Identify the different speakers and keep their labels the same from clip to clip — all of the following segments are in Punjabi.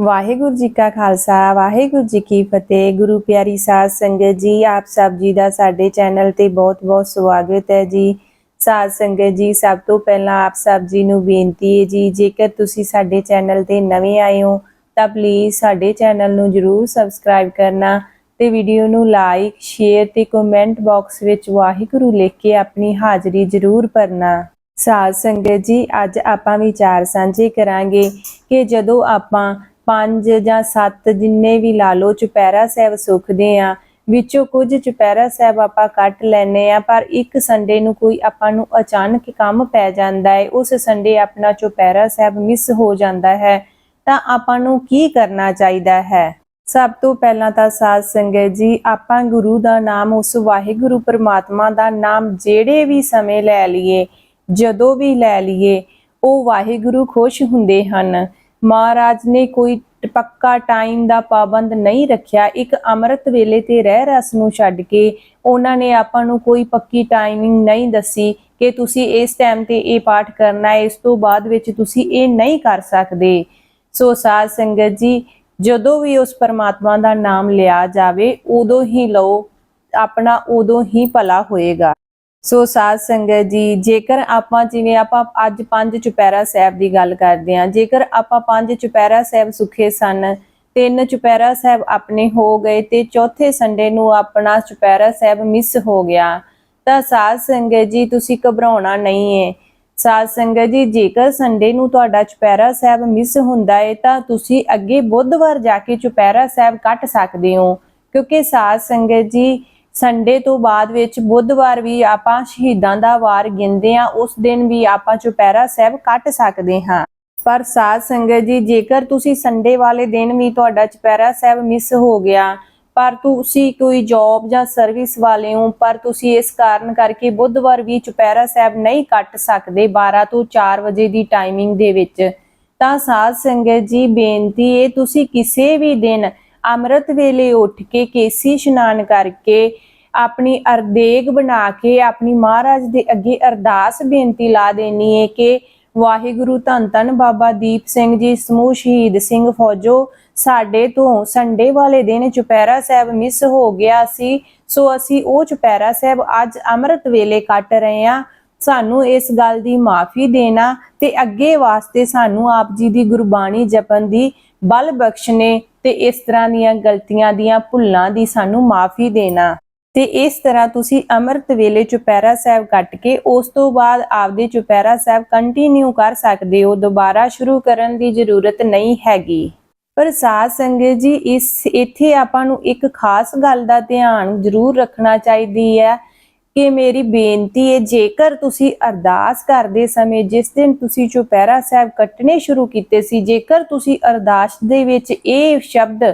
Speaker 1: ਵਾਹਿਗੁਰੂ ਜੀ ਕਾ ਖਾਲਸਾ, ਵਾਹਿਗੁਰੂ ਜੀ ਕੀ ਫਤਿਹ। ਗੁਰੂ ਪਿਆਰੀ ਸਾਧ ਸੰਗਤ ਜੀ, ਆਪ ਸਭ ਜੀ ਦਾ ਸਾਡੇ ਚੈਨਲ ਤੇ ਬਹੁਤ-ਬਹੁਤ ਸਵਾਗਤ ਹੈ ਜੀ। ਸਾਧ ਸੰਗਤ ਜੀ, ਸਭ ਤੋਂ ਪਹਿਲਾਂ ਆਪ ਸਭ ਜੀ ਨੂੰ ਬੇਨਤੀ ਹੈ ਜੀ, ਜੇਕਰ ਤੁਸੀਂ ਸਾਡੇ ਚੈਨਲ ਤੇ ਨਵੇਂ ਆਏ ਹੋ, ਤਾਂ ਪਲੀਜ਼ ਸਾਡੇ ਚੈਨਲ ਨੂੰ ਜਰੂਰ ਸਬਸਕ੍ਰਾਈਬ ਕਰਨਾ ਤੇ ਵੀਡੀਓ ਨੂੰ ਲਾਈਕ ਸ਼ੇਅਰ ਤੇ ਕਮੈਂਟ ਬਾਕਸ ਵਿੱਚ ਵਾਹਿਗੁਰੂ ਲਿਖ ਕੇ ਆਪਣੀ ਹਾਜ਼ਰੀ ਜਰੂਰ ਭਰਨਾ। ਸਾਧ ਸੰਗਤ ਜੀ, ਅੱਜ ਆਪਾਂ ਵਿਚਾਰ ਸਾਂਝੇ ਕਰਾਂਗੇ ਕਿ ਜਦੋਂ ਆਪਾਂ ਪੰਜ ਜਾਂ ਸੱਤ ਜਿੰਨੇ ਵੀ ਲਾ ਲਓ ਚੁਪਹਿਰਾ ਸਾਹਿਬ ਸੁਖਦੇ ਆ, ਵਿੱਚੋਂ ਕੁਝ ਚੁਪਹਿਰਾ ਸਾਹਿਬ ਆਪਾਂ ਕੱਟ ਲੈਨੇ ਆ, ਪਰ ਇੱਕ ਸੰਡੇ ਨੂੰ ਕੋਈ ਆਪਾਂ ਨੂੰ ਅਚਾਨਕ ਕੰਮ ਪੈ ਜਾਂਦਾ ਹੈ ਉਸ ਸੰਡੇ ਆਪਣਾ ਚੁਪਹਿਰਾ ਸਾਹਿਬ ਮਿਸ ਹੋ ਜਾਂਦਾ ਹੈ, ਤਾਂ ਆਪਾਂ ਨੂੰ ਕੀ ਕਰਨਾ ਚਾਹੀਦਾ ਹੈ? ਸਭ ਤੋਂ ਪਹਿਲਾਂ ਤਾਂ ਸਾਧ ਸੰਗਤ ਜੀ, ਆਪਾਂ ਗੁਰੂ ਦਾ ਨਾਮ, ਉਸ ਵਾਹਿਗੁਰੂ ਪਰਮਾਤਮਾ ਦਾ ਨਾਮ ਜਿਹੜੇ ਵੀ ਸਮੇਂ ਲੈ ਲਈਏ, ਜਦੋਂ ਵੀ ਲੈ ਲਈਏ, ਉਹ ਵਾਹਿਗੁਰੂ ਖੁਸ਼ ਹੁੰਦੇ ਹਨ। ਮਹਾਰਾਜ ਨੇ ਕੋਈ ਪੱਕਾ ਟਾਈਮ ਦਾ ਪਾਬੰਦ ਨਹੀਂ ਰੱਖਿਆ। ਇੱਕ ਅੰਮ੍ਰਿਤ ਵੇਲੇ ਤੇ ਰਹਿ ਰਸ ਨੂੰ ਛੱਡ ਕੇ ਉਹਨਾਂ ਨੇ ਆਪਾਂ ਨੂੰ ਕੋਈ ਪੱਕੀ ਟਾਈਮਿੰਗ ਨਹੀਂ ਦੱਸੀ ਕਿ ਤੁਸੀਂ ਇਸ ਟਾਈਮ ਤੇ ਇਹ ਪਾਠ ਕਰਨਾ ਹੈ ਇਸ ਤੋਂ ਬਾਅਦ ਵਿੱਚ ਤੁਸੀਂ ਇਹ ਨਹੀਂ ਕਰ ਸਕਦੇ। ਸੋ ਸਾਧ ਸੰਗਤ ਜੀ, ਜਦੋਂ ਵੀ ਉਸ ਪਰਮਾਤਮਾ ਦਾ ਨਾਮ ਲਿਆ ਜਾਵੇ, ਉਦੋਂ ਹੀ ਲਓ, ਆਪਣਾ ਉਦੋਂ ਹੀ ਭਲਾ ਹੋਏਗਾ। ਸੋ ਸਾਧ ਸੰਗਤ ਜੀ, ਜੇਕਰ ਆਪਾਂ ਜਿਵੇਂ ਆਪਾਂ ਅੱਜ ਪੰਜ ਚੁਪਹਿਰਾ ਸਾਹਿਬ ਦੀ ਗੱਲ ਕਰਦੇ ਹਾਂ, ਜੇਕਰ ਆਪਾਂ ਪੰਜ ਚੁਪਹਿਰਾ ਸਾਹਿਬ ਸੁਖੇ ਸਨ, ਤਿੰਨ ਚੁਪਹਿਰਾ ਸਾਹਿਬ ਆਪਣੇ ਹੋ ਗਏ ਤੇ ਚੌਥੇ ਸੰਡੇ ਨੂੰ ਆਪਣਾ ਚੁਪਹਿਰਾ ਸਾਹਿਬ ਮਿਸ ਹੋ ਗਿਆ, ਤਾਂ ਸਾਧ ਸੰਗਤ ਜੀ, ਤੁਸੀਂ ਘਬਰਾਉਣਾ ਨਹੀਂ ਹੈ ਸਾਧ ਸੰਗਤ ਜੀ, ਜੇਕਰ ਸੰਡੇ ਨੂੰ ਤੁਹਾਡਾ ਚੁਪਹਿਰਾ ਸਾਹਿਬ ਮਿਸ ਹੁੰਦਾ ਹੈ ਤਾਂ ਤੁਸੀਂ ਅੱਗੇ ਬੁੱਧਵਾਰ ਜਾ ਕੇ ਚੁਪਹਿਰਾ ਸਾਹਿਬ ਕੱਟ ਸਕਦੇ ਹੋ, ਕਿਉਂਕਿ ਸਾਧ ਸੰਗਤ ਜੀ ਸੰਡੇ ਤੋਂ ਬਾਅਦ ਵਿੱਚ ਬੁੱਧਵਾਰ ਵੀ ਆਪਾਂ ਸ਼ਹੀਦਾਂ ਦਾ ਵਾਰ ਗਿਣਦੇ ਆ ਉਸ ਦਿਨ ਵੀ ਆਪਾਂ ਚੁਪਹਿਰਾ ਸਾਹਿਬ ਕੱਟ ਸਕਦੇ ਹਾਂ। ਪਰ ਸਾਧ ਸੰਗਤ ਜੀ, ਜੇਕਰ ਤੁਸੀਂ ਸੰਡੇ ਵਾਲੇ ਦਿਨ ਵੀ ਤੁਹਾਡਾ ਚੁਪਹਿਰਾ ਸਾਹਿਬ ਮਿਸ ਹੋ ਗਿਆ, ਪਰ ਤੁਸੀਂ ਕੋਈ ਜੌਬ ਜਾਂ ਸਰਵਿਸ ਵਾਲੇ ਹੋ, ਪਰ ਤੁਸੀਂ ਇਸ ਕਾਰਨ ਕਰਕੇ ਬੁੱਧਵਾਰ ਵੀ ਚੁਪਹਿਰਾ ਸਾਹਿਬ ਨਹੀਂ ਕੱਟ ਸਕਦੇ 12 ਤੋਂ 4 ਵਜੇ ਦੀ ਟਾਈਮਿੰਗ ਦੇ ਵਿੱਚ, ਤਾਂ ਸਾਧ ਸੰਗਤ ਜੀ, ਬੇਨਤੀ ਹੈ ਤੁਸੀਂ ਕਿਸੇ ਵੀ ਦਿਨ ਅੰਮ੍ਰਿਤ ਵੇਲੇ ਉੱਠ ਕੇ ਕੇਸੀ ਇਸ਼ਨਾਨ ਕਰਕੇ ਆਪਣੀ ਅਰਦੇਗ ਬਣਾ ਕੇ ਆਪਣੀ ਮਹਾਰਾਜ ਦੇ ਅੱਗੇ ਅਰਦਾਸ ਬੇਨਤੀ ਲਾ ਦੇਣੀ ਹੈ ਕਿ ਵਾਹਿਗੁਰੂ ਧੰਨ ਧੰਨ ਬਾਬਾ ਦੀਪ ਸਿੰਘ ਜੀ, ਸਮੂਹ ਸ਼ਹੀਦ ਸਿੰਘ ਫੌਜੋ, ਸਾਡੇ ਤੋਂ ਸੰਡੇ ਵਾਲੇ ਦਿਨ ਚੁਪਹਿਰਾ ਸਾਹਿਬ ਮਿਸ ਹੋ ਗਿਆ ਸੀ, ਸੋ ਅਸੀਂ ਉਹ ਚੁਪਹਿਰਾ ਸਾਹਿਬ ਅੱਜ ਅੰਮ੍ਰਿਤ ਵੇਲੇ ਕੱਟ ਰਹੇ ਹਾਂ। ਸਾਨੂੰ ਇਸ ਗੱਲ ਦੀ ਮਾਫੀ ਦੇਣਾ ਤੇ ਅੱਗੇ ਵਾਸਤੇ ਸਾਨੂੰ ਆਪ ਜੀ ਦੀ ਗੁਰਬਾਣੀ ਜਪਣ ਦੀ ਬਲ ਬਖਸ਼ਨੇ ਤੇ ਇਸ ਤਰ੍ਹਾਂ ਦੀਆਂ ਗਲਤੀਆਂ ਦੀਆਂ ਭੁੱਲਾਂ ਦੀ ਸਾਨੂੰ ਮਾਫੀ ਦੇਣਾ। ਤੇ ਇਸ ਤਰ੍ਹਾਂ ਤੁਸੀਂ ਅੰਮ੍ਰਿਤ ਵੇਲੇ ਚੁਪਹਿਰਾ ਸਾਹਿਬ ਕੱਟ ਕੇ ਉਸ ਤੋਂ ਬਾਅਦ ਆਪਦੇ ਚੁਪਹਿਰਾ ਸਾਹਿਬ ਕੰਟੀਨਿਊ ਕਰ ਸਕਦੇ ਹੋ। ਦੁਬਾਰਾ ਸ਼ੁਰੂ ਕਰਨ ਦੀ ਜ਼ਰੂਰਤ ਨਹੀਂ ਹੈਗੀ। ਪਰ ਸਾਧ ਸੰਗਤ ਜੀ, ਇਸ, ਇੱਥੇ ਆਪਾਂ ਨੂੰ ਇੱਕ ਖਾਸ ਗੱਲ ਦਾ ਧਿਆਨ ਜ਼ਰੂਰ ਰੱਖਣਾ ਚਾਹੀਦੀ ਹੈ ਕਿ ਮੇਰੀ ਬੇਨਤੀ ਹੈ, ਜੇਕਰ ਤੁਸੀਂ ਅਰਦਾਸ ਕਰਦੇ ਸਮੇਂ ਜਿਸ ਦਿਨ ਤੁਸੀਂ ਚੁਪਹਿਰਾ ਸਾਹਿਬ ਕੱਟਣੇ ਸ਼ੁਰੂ ਕੀਤੇ ਸੀ, ਜੇਕਰ ਤੁਸੀਂ ਅਰਦਾਸ ਦੇ ਵਿੱਚ ਇਹ ਸ਼ਬਦ,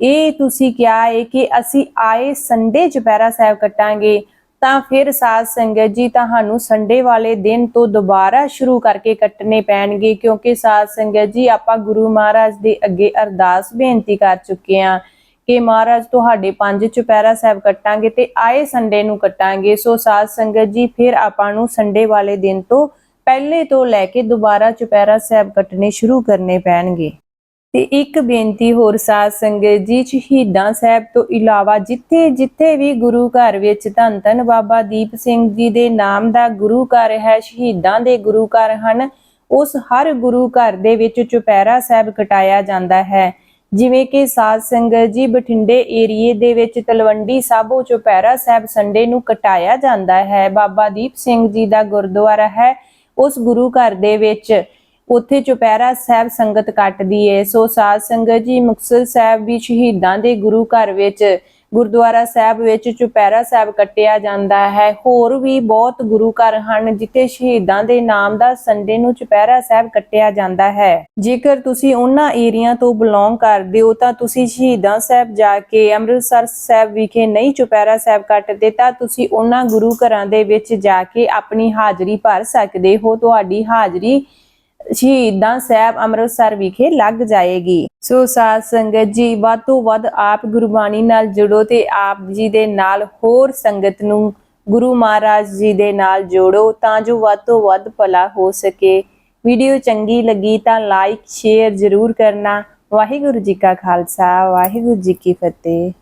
Speaker 1: ਇਹ ਤੁਸੀਂ ਕਿਹਾ ਹੈ ਕਿ ਅਸੀਂ ਆਏ ਸੰਡੇ ਚੁਪਹਿਰਾ ਸਾਹਿਬ ਕੱਟਾਂਗੇ, ਤਾਂ ਫਿਰ ਸਾਧ ਸੰਗਤ ਜੀ ਤੁਹਾਨੂੰ ਸੰਡੇ ਵਾਲੇ ਦਿਨ ਤੋਂ ਦੁਬਾਰਾ ਸ਼ੁਰੂ ਕਰਕੇ ਕੱਟਣੇ ਪੈਣਗੇ, ਕਿਉਂਕਿ ਸਾਧ ਸੰਗਤ ਜੀ ਆਪਾਂ ਗੁਰੂ ਮਹਾਰਾਜ ਦੇ ਅੱਗੇ ਅਰਦਾਸ ਬੇਨਤੀ ਕਰ ਚੁੱਕੇ ਹਾਂ। ਕਿ ਮਹਾਰਾਜ, ਤੁਹਾਡੇ ਪੰਜ ਚੁਪਹਿਰਾ ਸਾਹਿਬ ਕੱਟਾਂਗੇ ਤੇ ਆਏ ਸੰਡੇ ਨੂੰ ਕੱਟਾਂਗੇ। ਸੋ ਸਾਧ ਸੰਗਤ ਜੀ, ਫਿਰ ਆਪਾਂ ਨੂੰ ਸੰਡੇ ਵਾਲੇ ਦਿਨ ਤੋਂ ਪਹਿਲੇ ਤੋਂ ਲੈ ਕੇ ਦੁਬਾਰਾ ਚੁਪਹਿਰਾ ਸਾਹਿਬ ਕੱਟਣੇ ਸ਼ੁਰੂ ਕਰਨੇ ਪੈਣਗੇ। ਤੇ ਇੱਕ ਬੇਨਤੀ ਹੋਰ ਸਾਧ ਸੰਗਤ ਜੀ, ਸ਼ਹੀਦਾਂ ਸਾਹਿਬ ਤੋਂ ਇਲਾਵਾ ਜਿੱਥੇ ਜਿੱਥੇ ਵੀ ਗੁਰੂ ਘਰ ਵਿੱਚ ਧੰਨ ਧੰਨ ਬਾਬਾ ਦੀਪ ਸਿੰਘ ਜੀ ਦੇ ਨਾਮ ਦਾ ਗੁਰੂ ਘਰ ਹੈ, ਸ਼ਹੀਦਾਂ ਦੇ ਗੁਰੂ ਘਰ ਹਨ, ਉਸ ਹਰ ਗੁਰੂ ਘਰ ਦੇ ਵਿੱਚ ਚੁਪਹਿਰਾ ਸਾਹਿਬ ਕਟਾਇਆ ਜਾਂਦਾ ਹੈ। ਜਿਵੇਂ ਕਿ ਸਾਧ ਸੰਗਤ ਜੀ ਬਠਿੰਡੇ ਏਰੀਏ ਦੇ ਵਿੱਚ ਤਲਵੰਡੀ ਸਾਬੋ ਚੁਪਹਿਰਾ ਸਾਹਿਬ ਸੰਡੇ ਨੂੰ ਕਟਾਇਆ ਜਾਂਦਾ ਹੈ। ਬਾਬਾ ਦੀਪ ਸਿੰਘ ਜੀ ਦਾ ਗੁਰਦੁਆਰਾ ਹੈ ਉਸ ਗੁਰੂ ਘਰ ਦੇ ਵਿੱਚ। ਉੱਥੇ ਚੁਪਹਿਰਾ ਸਾਹਿਬ ਸੰਗਤ ਕੱਟਦੀ ਏ। ਸੋ ਸਾਧ ਸੰਗਤ ਜੀ ਮੁਕਤਸਰ ਸਾਹਿਬ ਵੀ ਸ਼ਹੀਦਾਂ ਦੇ ਗੁਰੂ ਘਰ ਵਿੱਚ ਗੁਰਦੁਆਰਾ ਸਾਹਿਬ ਵਿੱਚ ਚੁਪਹਿਰਾ ਸਾਹਿਬ ਕੱਟਿਆ ਜਾਂਦਾ ਹੈ। ਹੋਰ ਵੀ ਬਹੁਤ ਗੁਰੂ ਘਰ ਹਨ ਜਿੱਥੇ ਸ਼ਹੀਦਾਂ ਦੇ ਨਾਮ ਦਾ ਸੰਡੇ ਨੂੰ ਚੁਪਹਿਰਾ ਸਾਹਿਬ ਕੱਟਿਆ ਜਾਂਦਾ ਹੈ। ਜੇਕਰ ਤੁਸੀਂ ਉਹਨਾਂ ਏਰੀਆ ਤੋਂ ਬਿਲੋਂਗ ਕਰਦੇ ਹੋ ਤਾਂ ਤੁਸੀਂ ਸ਼ਹੀਦਾਂ ਸਾਹਿਬ ਜਾ ਕੇ ਅੰਮ੍ਰਿਤਸਰ ਸਾਹਿਬ ਵਿਖੇ ਨਹੀਂ ਚੁਪਹਿਰਾ ਸਾਹਿਬ ਕੱਟਦੇ ਤਾਂ ਤੁਸੀਂ ਉਹਨਾਂ ਗੁਰੂ ਘਰਾਂ ਦੇ ਵਿੱਚ ਜਾ ਕੇ ਆਪਣੀ ਹਾਜ਼ਰੀ ਭਰ ਸਕਦੇ ਹੋ। ਤੁਹਾਡੀ ਹਾਜ਼ਰੀ ਸ਼ਹੀਦਾਂ ਸਾਹਿਬ ਅੰਮ੍ਰਿਤਸਰ ਵਿਖੇ ਲੱਗ ਜਾਏਗੀ। ਸੋ ਸਾਧ ਸੰਗਤ ਜੀ, ਵੱਧ ਤੋਂ ਵੱਧ ਆਪ ਗੁਰਬਾਣੀ ਨਾਲ ਜੁੜੋ ਤੇ ਆਪ ਜੀ ਦੇ ਨਾਲ ਹੋਰ ਸੰਗਤ ਨੂੰ ਗੁਰੂ ਮਹਾਰਾਜ ਜੀ ਦੇ ਨਾਲ ਜੋੜੋ ਤਾਂ ਜੋ ਵੱਧ ਤੋਂ ਵੱਧ ਭਲਾ ਹੋ ਸਕੇ। ਵੀਡੀਓ ਚੰਗੀ ਲੱਗੀ ਤਾਂ ਲਾਈਕ, ਸ਼ੇਅਰ ਜ਼ਰੂਰ ਕਰਨਾ। ਵਾਹਿਗੁਰੂ ਜੀ ਕਾ ਖਾਲਸਾ, ਵਾਹਿਗੁਰੂ ਜੀ ਕੀ ਫਤਿਹ।